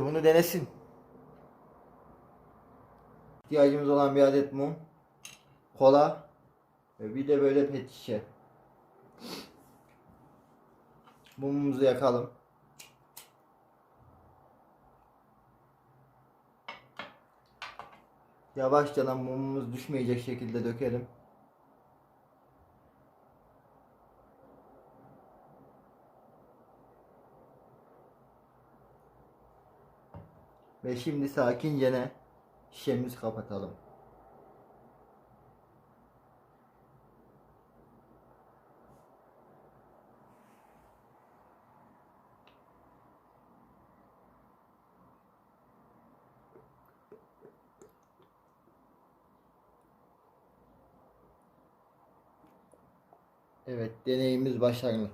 bunu denesin. İhtiyacımız olan bir adet mum, kola ve bir de böyle pet şişe. Mumumuzu yakalım. Yavaşça mumumuz düşmeyecek şekilde dökelim. Ve şimdi sakince ne şişemizi kapatalım. Evet deneyimiz başarılı.